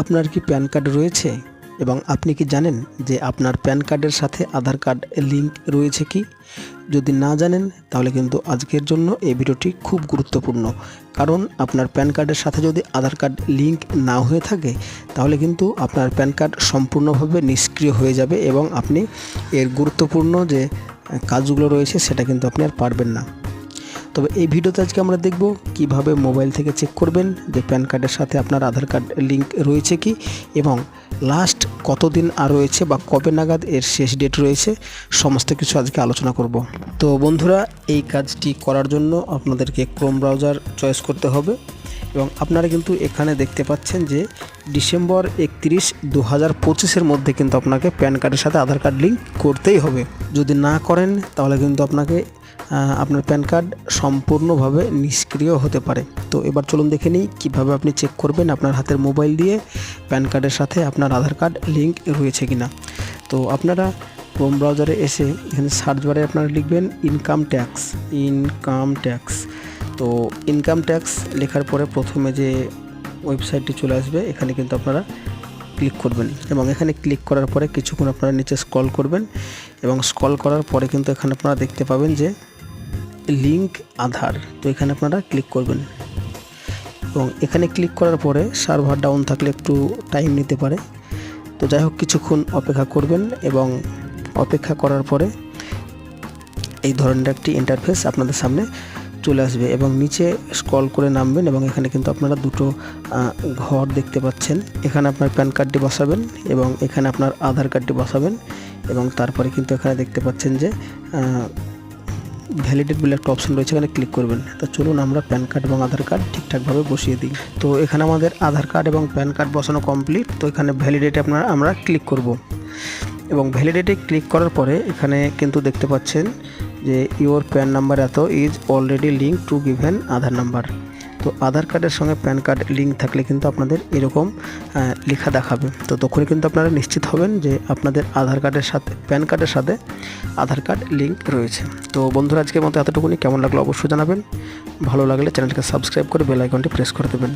আপনার কি pan card রয়েছে? এবং আপনি কি জানেন যে আপনার প্যান কার্ডের সাথে আধার কার্ড লিংক রয়েছে কি? যদি না জানেন, তাহলে কিন্তু আজকের জন্য এই ভিডিওটি খুব গুরুত্বপূর্ণ। কারণ আপনার প্যান কার্ডের সাথে যদি আধার কার্ড লিংক না হয়ে থাকে, তাহলে কিন্তু আপনার প্যান কার্ড সম্পূর্ণভাবে নিষ্ক্রিয় হয়ে যাবে এবং আপনি এর গুরুত্বপূর্ণ যে কাজগুলো রয়েছে, সেটা কিন্তু আপনি আর পারবেন না। তবে এই ভিডিওতে আজকে আমরা দেখব কীভাবে মোবাইল থেকে চেক করবেন যে প্যান কার্ডের সাথে আপনার আধার কার্ড লিংক রয়েছে কি এবং লাস্ট কতদিন আর রয়েছে বা কবে নাগাদ এর শেষ ডেট রয়েছে, সমস্ত কিছু আজকে আলোচনা করব। তো বন্ধুরা, এই কাজটি করার জন্য আপনাদেরকে ক্রোম ব্রাউজার চয়েস করতে হবে এবং আপনারা কিন্তু এখানে দেখতে পাচ্ছেন যে ডিসেম্বর একত্রিশ দু হাজার পঁচিশের মধ্যে কিন্তু আপনাকে প্যান কার্ডের সাথে আধার কার্ড লিঙ্ক করতেই হবে। যদি না করেন, তাহলে কিন্তু আপনাকে আপনার প্যান কার্ড সম্পূর্ণভাবে নিষ্ক্রিয় হতে পারে। তো এবার চলুন দেখে নিই কীভাবে আপনি চেক করবেন আপনার হাতের মোবাইল দিয়ে প্যান কার্ডের সাথে আপনার আধার কার্ড লিঙ্ক রয়েছে কিনা। তো আপনারা ক্রোম ব্রাউজারে এসে এখানে সার্চ বারে আপনারা লিখবেন ইনকাম ট্যাক্স ইনকাম ট্যাক্স তো ইনকাম ট্যাক্স লেখার পরে প্রথমে যে ওয়েবসাইটটি চলে আসবে, এখানে কিন্তু আপনারা ক্লিক করবেন এবং এখানে ক্লিক করার পরে কিছুক্ষণ আপনারা নিচে স্ক্রল করবেন এবং স্ক্রল করার পরে কিন্তু এখানে আপনারা দেখতে পাবেন যে লিংক আধার। তো এখানে আপনারা ক্লিক করবেন। এবং এখানে ক্লিক করার পরে সার্ভার ডাউন থাকলে একটু টাইম নিতে পারে। তো যাই হোক, কিছুক্ষণ অপেক্ষা করবেন এবং অপেক্ষা করার পরে এই ধরনের একটি ইন্টারফেস আপনাদের সামনে চলে আসবে এবং নিচে স্ক্রল করে নামবেন এবং এখানে কিন্তু আপনারা দুটো ঘর দেখতে পাচ্ছেন। এখানে আপনার প্যান কার্ডটি বসাবেন এবং এখানে আপনার আধার কার্ডটি বসাবেন এবং তারপরে কিন্তু এখানে দেখতে পাচ্ছেন যে ভ্যালিডেট বলে একটা অপশন রয়েছে, এখানে ক্লিক করবেন। তো চলুন আমরা প্যান কার্ড এবং আধার কার্ড ঠিকঠাকভাবে বসিয়ে দিই। তো এখানে আমাদের আধার কার্ড এবং প্যান কার্ড বসানো কমপ্লিট তো এখানে ভ্যালিডেটে আপনার, আমরা ক্লিক করব। এবং ভ্যালিডেটে ক্লিক করার পরে এখানে কিন্তু দেখতে পাচ্ছেন যে your PAN number it is already link to given Aadhaar number তো আধার কার্ডের সঙ্গে প্যান কার্ড লিঙ্ক থাকলে কিন্তু আপনাদের এরকম লেখা দেখাবে। তো তখনই কিন্তু আপনারা নিশ্চিত হবেন যে আপনাদের আধার কার্ডের সাথে, প্যান কার্ডের সাথে আধার কার্ড লিঙ্ক রয়েছে। তো বন্ধুরা, আজকের মতো এতটুকুনি। কেমন লাগল অবশ্যই জানাবেন। ভালো লাগলে চ্যানেলকে সাবস্ক্রাইব করে বেল আইকনটি প্রেস করে দেবেন।